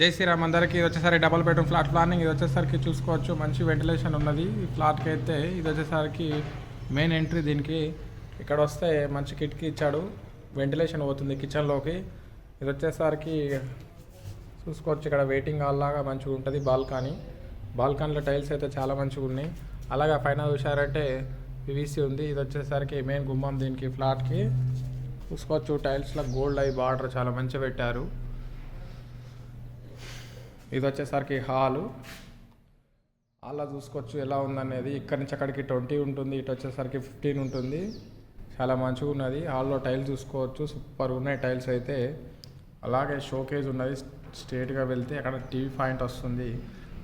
జై శ్రీరామ్ అందరికి ఇది వచ్చేసరికి డబల్ బెడ్రూమ్ ఫ్లాట్ ప్లానింగ్ ఇది వచ్చేసరికి చూసుకోవచ్చు. మంచి వెంటిలేషన్ ఉన్నది. ఈ ఫ్లాట్కి అయితే ఇది వచ్చేసరికి మెయిన్ ఎంట్రీ దీనికి. ఇక్కడ వస్తే మంచి కిటికీ ఇచ్చాడు. వెంటిలేషన్ పోతుంది కిచెన్లోకి ఇది వచ్చేసరికి చూసుకోవచ్చు. ఇక్కడ వెయిటింగ్ హాల్ లాగా మంచిగా ఉంటుంది బాల్కనీ. బాల్కనీలో టైల్స్ అయితే చాలా మంచిగా ఉన్నాయి. అలాగే పైన చూసారంటే పివిసి ఉంది. ఇది వచ్చేసరికి మెయిన్ గుమ్మం దీనికి ఫ్లాట్కి చూసుకోవచ్చు టైల్స్లో గోల్డ్ అయి బార్డర్ చాలా మంచిగా పెట్టారు. ఇది వచ్చేసరికి హాలు. హాల్లో చూసుకోవచ్చు ఎలా ఉందనేది. ఇక్కడి నుంచి అక్కడికి ట్వంటీ ఉంటుంది ఇటు వచ్చేసరికి ఫిఫ్టీన్ ఉంటుంది. చాలా మంచిగా ఉన్నది. హాల్లో టైల్స్ చూసుకోవచ్చు. సూపర్ ఉన్నాయి టైల్స్ అయితే. అలాగే షోకేజ్ ఉన్నది. స్ట్రేట్గా వెళ్తే అక్కడ టీవీ పాయింట్ వస్తుంది.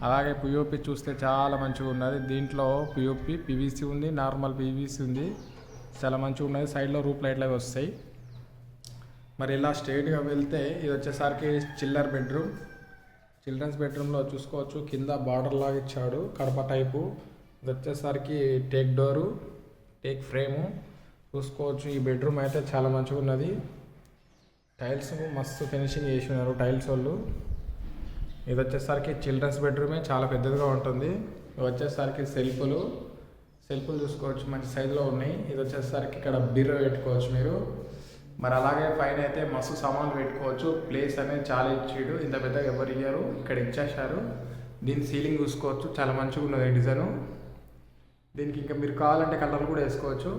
అలాగే పిఓపి చూస్తే చాలా మంచిగా ఉన్నది. దీంట్లో పిఓపి పీవీసీ ఉంది. నార్మల్ పీవీసీ ఉంది. చాలా మంచిగా ఉన్నది. సైడ్లో రూప్ లైట్లు అవి వస్తాయి. మరి ఇలా స్ట్రేట్గా వెళ్తే ఇది వచ్చేసరికి చిల్లర్ బెడ్రూమ్. చిల్డ్రన్స్ బెడ్రూమ్లో చూసుకోవచ్చు. కింద బార్డర్ లాగా ఇచ్చాడు. కడప టైపు. ఇది వచ్చేసరికి టేక్ డోరు టేక్ ఫ్రేము. చూసుకోవచ్చు. ఈ బెడ్రూమ్ అయితే చాలా మంచిగా ఉన్నది. టైల్స్ మస్తు ఫినిషింగ్ చేసి ఉన్నారు టైల్స్ వాళ్ళు. ఇది వచ్చేసరికి చిల్డ్రన్స్ బెడ్రూమే. చాలా పెద్దదిగా ఉంటుంది. ఇది వచ్చేసరికి సెల్ఫ్లు. సెల్ఫ్లు చూసుకోవచ్చు. మంచి సైజులో ఉన్నాయి. ఇది వచ్చేసరికి ఇక్కడ బీరో పెట్టుకోవచ్చు మీరు. మరి అలాగే పైన అయితే మస్తు సామాన్లు పెట్టుకోవచ్చు. ప్లేస్ అనేది చాలా ఇచ్చాడు. ఇంత పెద్దగా ఎవరు ఇయ్యారు. ఇక్కడ ఇచ్చేసారు దీని సీలింగ్ చూసుకోవచ్చు. చాలా మంచిగా ఉన్నది డిజైన్. దీనికి ఇంకా మీరు కావాలంటే కలర్లు కూడా వేసుకోవచ్చు.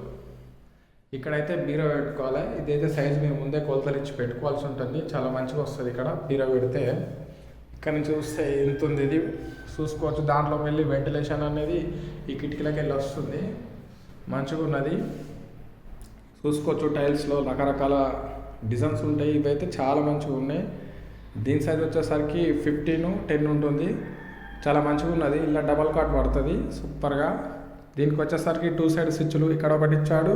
ఇక్కడైతే బీరో పెట్టుకోవాలి. ఇదైతే సైజ్ మీరు ముందే కొలతలు ఇచ్చి పెట్టుకోవాల్సి ఉంటుంది. చాలా మంచిగా వస్తుంది ఇక్కడ బీరో పెడితే. ఇక్కడ నుంచి చూస్తే ఎంత ఉంది ఇది. చూసుకోవచ్చు. దాంట్లోకి వెళ్ళి వెంటిలేషన్ అనేది ఈ కిటికీలకి వెళ్ళి వస్తుంది. మంచిగా ఉన్నది. చూసుకోవచ్చు టైల్స్లో రకరకాల డిజైన్స్ ఉంటాయి. ఇవైతే చాలా మంచిగా ఉన్నాయి. దీని సైజ్ వచ్చేసరికి ఫిఫ్టీన్ టెన్ ఉంటుంది. చాలా మంచిగా ఉన్నది. ఇలా డబల్ కాట్ పడుతుంది. సూపర్గా దీనికి వచ్చేసరికి టూ సైడ్ స్విచ్లు ఇక్కడ ఒకటి ఇచ్చాడు.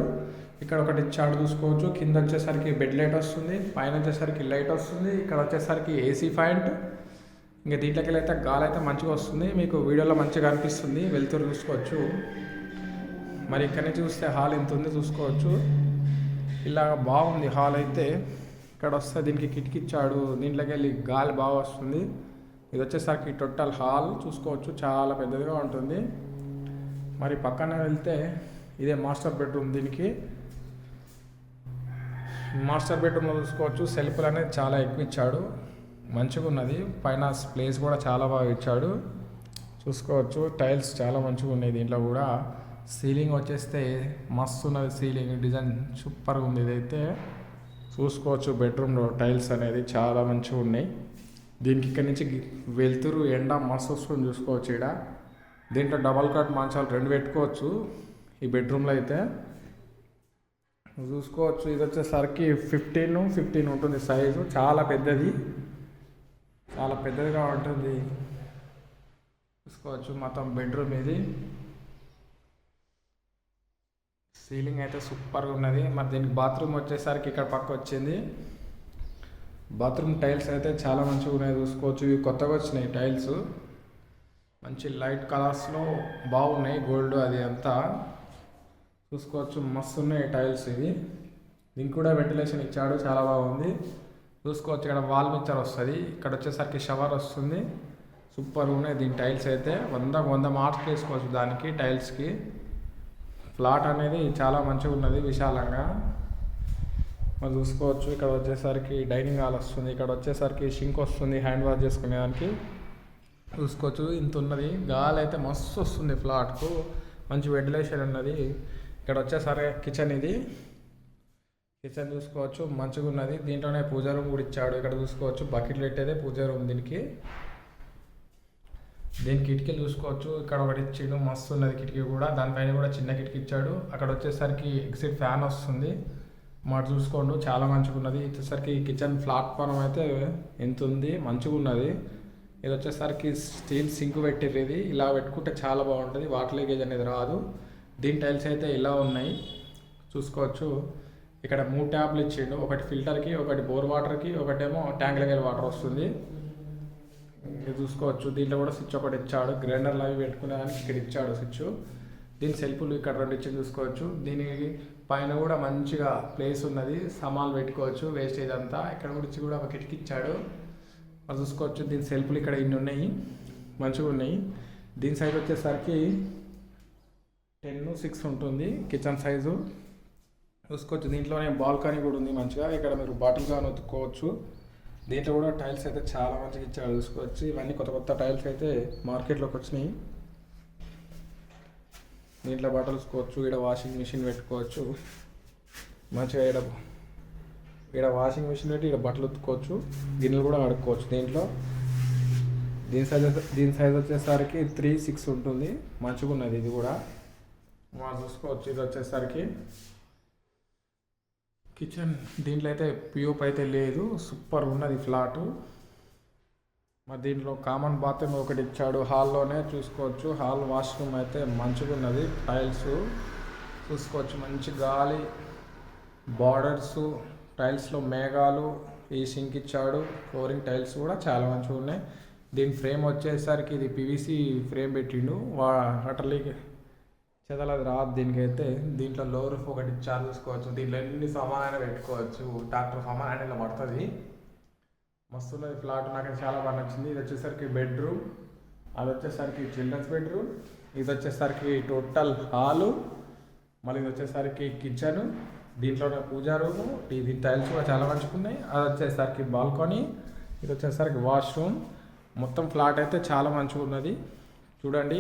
ఇక్కడ ఒకటి ఇచ్చాడు చూసుకోవచ్చు. కింద వచ్చేసరికి బెడ్ లైట్ వస్తుంది. పైన వచ్చేసరికి లైట్ వస్తుంది. ఇక్కడ వచ్చేసరికి ఏసీ ఫ్యాంట్ ఇంకా దీంట్లోకి అయితే గాలి అయితే మంచిగా వస్తుంది. మీకు వీడియోలో మంచిగా అనిపిస్తుంది. వెళ్తూ చూసుకోవచ్చు. మరి ఇక్కడ నుంచి చూస్తే హాల్ ఎంత ఉంది. చూసుకోవచ్చు. ఇలా బాగుంది హాల్ అయితే. ఇక్కడ వస్తే దీనికి కిటికీ ఇచ్చాడు దీంట్లోకి వెళ్ళి గాలి బాగా వస్తుంది. ఇది వచ్చేసరికి టోటల్ హాల్. చూసుకోవచ్చు చాలా పెద్దదిగా ఉంటుంది. మరి పక్కన వెళ్తే ఇదే మాస్టర్ బెడ్రూమ్ దీనికి. మాస్టర్ బెడ్రూమ్లో చూసుకోవచ్చు. సెల్ఫ్లు అనేది చాలా ఎక్కువ ఇచ్చాడు. మంచిగా ఉన్నది పైన ప్లేస్ కూడా చాలా బాగా ఇచ్చాడు. చూసుకోవచ్చు. టైల్స్ చాలా మంచిగా ఉన్నాయి దీంట్లో కూడా. సీలింగ్ వచ్చేస్తే మస్తు ఉన్నది సీలింగ్ డిజైన్ సూపర్గా ఉంది. ఇదైతే చూసుకోవచ్చు బెడ్రూమ్లో టైల్స్ అనేది చాలా మంచిగా ఉన్నాయి. దీనికి ఇక్కడ నుంచి వెళ్తురు ఎండ మస్తు వస్తుంది చూసుకోవచ్చు ఇక్కడ దీంట్లో డబల్ కట్ మంచాలు రెండు పెట్టుకోవచ్చు ఈ బెడ్రూమ్లో అయితే. చూసుకోవచ్చు ఇది వచ్చేసరికి ఫిఫ్టీన్ ఫిఫ్టీన్ ఉంటుంది సైజు చాలా పెద్దది. చాలా పెద్దదిగా ఉంటుంది. చూసుకోవచ్చు మొత్తం బెడ్రూమ్ ఇది. సీలింగ్ అయితే సూపర్గా ఉన్నది. మరి దీనికి బాత్రూమ్ వచ్చేసరికి ఇక్కడ పక్క వచ్చింది. బాత్రూమ్ టైల్స్ అయితే చాలా మంచిగా ఉన్నాయి చూసుకోవచ్చు. ఇవి కొత్తగా వచ్చినాయి టైల్స్. మంచి లైట్ కలర్స్లో బాగున్నాయి. గోల్డ్ అది అంతా. చూసుకోవచ్చు. మస్తు ఉన్నాయి టైల్స్ ఇవి. దీనికి కూడా వెంటిలేషన్ ఇచ్చాడు. చాలా బాగుంది. చూసుకోవచ్చు. ఇక్కడ వాల్ మిక్చర్ వస్తుంది. ఇక్కడ వచ్చేసరికి షవర్ వస్తుంది. సూపర్ ఉన్నాయి దీని టైల్స్ అయితే. వంద వంద మార్క్స్ వేసుకోవచ్చు దానికి టైల్స్కి. ఫ్లాట్ అనేది చాలా మంచిగా ఉన్నది విశాలంగా. మనం చూసుకోవచ్చు ఇక్కడ వచ్చేసరికి డైనింగ్ హాల్ వస్తుంది ఇక్కడ వచ్చేసరికి షింక్ వస్తుంది హ్యాండ్ వాష్ చేసుకునేదానికి. చూసుకోవచ్చు ఇంత ఉన్నది. గాలి అయితే మస్తు వస్తుంది ఫ్లాట్కు మంచి వెంటిలేషన్ ఉన్నది. ఇక్కడ వచ్చేసరికి కిచెన్ ఇది. కిచెన్ చూసుకోవచ్చు మంచిగా ఉన్నది దీంట్లోనే పూజ రూమ్ కూడా ఇచ్చాడు. ఇక్కడ చూసుకోవచ్చు బకెట్లు పెట్టేదే పూజ రూమ్ దీనికి. దీని కిటికీలు చూసుకోవచ్చు. ఇక్కడ ఒకటి ఇచ్చిండు మస్తు ఉన్నది కిటికీ కూడా. దానిపైన కూడా చిన్న కిటికీ ఇచ్చాడు. అక్కడ వచ్చేసరికి ఎగ్జిట్ ఫ్యాన్ వస్తుంది. మాట చూసుకోండు చాలా మంచిగా ఉన్నది. వచ్చేసరికి కిచెన్ ప్లాట్ఫామ్ అయితే ఎంత ఉంది? మంచిగా ఉన్నది. ఇది వచ్చేసరికి స్టీల్ సింక్ పెట్టిర్రు ఇది ఇలా పెట్టుకుంటే చాలా బాగుంటుంది. వాటర్ లీకేజ్ అనేది రాదు. దీని టైల్స్ అయితే ఇలా ఉన్నాయి. చూసుకోవచ్చు. ఇక్కడ మూడు ట్యాబ్లు ఇచ్చిండు. ఒకటి ఫిల్టర్కి ఒకటి బోర్ వాటర్కి ఒకటేమో ట్యాంక్ వెళ్ళి వాటర్ వస్తుంది. చూసుకోవచ్చు. దీంట్లో కూడా స్విచ్ ఒకటి ఇచ్చాడు. గ్రైండర్లు అవి పెట్టుకునేదానికి ఇక్కడ ఇచ్చాడు స్విచ్ దీని సెల్ఫ్లు ఇక్కడ రెండు ఇచ్చి చూసుకోవచ్చు. దీనికి పైన కూడా మంచిగా ప్లేస్ ఉన్నది. సామాన్లు పెట్టుకోవచ్చు. వేస్టేజ్ అంతా. ఇక్కడ కూడా కూడా ఒక కిటికీ ఇచ్చాడు. అది చూసుకోవచ్చు. దీని సెల్ఫ్లు ఇక్కడ ఇన్ని ఉన్నాయి. మంచిగా ఉన్నాయి. దీని సైజ్ వచ్చేసరికి టెన్ సిక్స్ ఉంటుంది. కిచెన్ సైజు చూసుకోవచ్చు. దీంట్లోనే బాల్కనీ కూడా ఉంది మంచిగా. ఇక్కడ మీరు బాటిల్ కానీ ఉతుక్కోవచ్చు. దీంట్లో కూడా టైల్స్ అయితే చాలా మంచిగా ఇచ్చారు చూసుకోవచ్చు ఇవన్నీ కొత్త కొత్త టైల్స్ అయితే మార్కెట్లోకి వచ్చినాయి. దీంట్లో బట్టలు ఉతుక్కోవచ్చు ఇక్కడ వాషింగ్ మిషన్ పెట్టుకోవచ్చు. మంచిగా ఇక్కడ ఇక్కడ వాషింగ్ మిషన్ పెట్టి ఇక్కడ బట్టలు ఉత్తుకోవచ్చు గిన్నెలు కూడా అడుక్కోవచ్చు దీంట్లో. దీని సైజ్ దీని సైజ్ వచ్చేసరికి త్రీ సిక్స్ ఉంటుంది మంచిగా ఉన్నది ఇది కూడా. మనం చూసుకోవచ్చు ఇది వచ్చేసరికి. కిచెన్ దీంట్లో అయితే పియూప్ అయితే లేదు. సూపర్ ఉన్నది ఫ్లాట్. మరి దీంట్లో కామన్ బాత్రూమ్ ఒకటి ఇచ్చాడు. హాల్లోనే చూసుకోవచ్చు. హాల్ వాష్రూమ్ అయితే మంచిగా ఉన్నది టైల్స్ చూసుకోవచ్చు. మంచి గాలి బార్డర్స్ టైల్స్లో మేఘాలు ఈ సింక్ ఇచ్చాడు. ఫ్లోరింగ్ టైల్స్ కూడా చాలా మంచిగా ఉన్నాయి దీని ఫ్రేమ్ వచ్చేసరికి ఇది పివిసి ఫ్రేమ్ పెట్టిండు. వా అటర్లీకి అది రాదు దీనికైతే. దీంట్లో లో రూఫ్ ఒకటి ఇచ్చారు చూసుకోవచ్చు. దీంట్లో ఎన్ని సామాన్ పెట్టుకోవచ్చు. ట్రాక్టర్ సామాన్ అయినా ఇలా పడుతుంది. మస్తు ఉన్నది ఫ్లాట్ నాకు చాలా బాగా నచ్చింది. ఇది వచ్చేసరికి బెడ్రూమ్ అది వచ్చేసరికి చిల్డ్రన్స్ బెడ్రూమ్ ఇది వచ్చేసరికి టోటల్ హాలు మళ్ళీ ఇది వచ్చేసరికి కిచెన్ దీంట్లోనే పూజా రూము ఇది టైల్స్ కూడా చాలా మంచిగా ఉన్నాయి. అది వచ్చేసరికి బాల్కనీ ఇది వచ్చేసరికి వాష్రూమ్ మొత్తం ఫ్లాట్ అయితే చాలా మంచిగా ఉన్నది. చూడండి.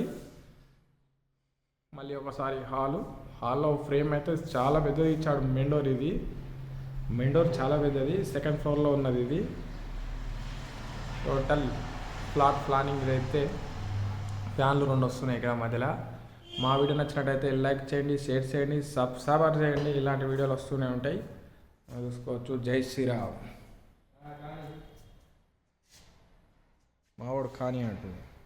మళ్ళీ ఒకసారి హాలు. హాల్లో ఫ్రేమ్ అయితే చాలా పెద్దది ఇచ్చాడు మెండోర్ ఇది. మెండోర్ చాలా పెద్దది. సెకండ్ ఫ్లోర్లో ఉన్నది ఇది. టోటల్ ఫ్లాట్ ప్లానింగ్ అయితే ఫ్యాన్లు రెండు వస్తున్నాయి ఇక్కడ మధ్యలో. మా వీడియో నచ్చినట్టయితే లైక్ చేయండి షేర్ చేయండి సబ్స్క్రైబర్ చేయండి. ఇలాంటి వీడియోలు వస్తూనే ఉంటాయి. చూసుకోవచ్చు. జై శ్రీరామ్. మావాడు కానీ అంటుంది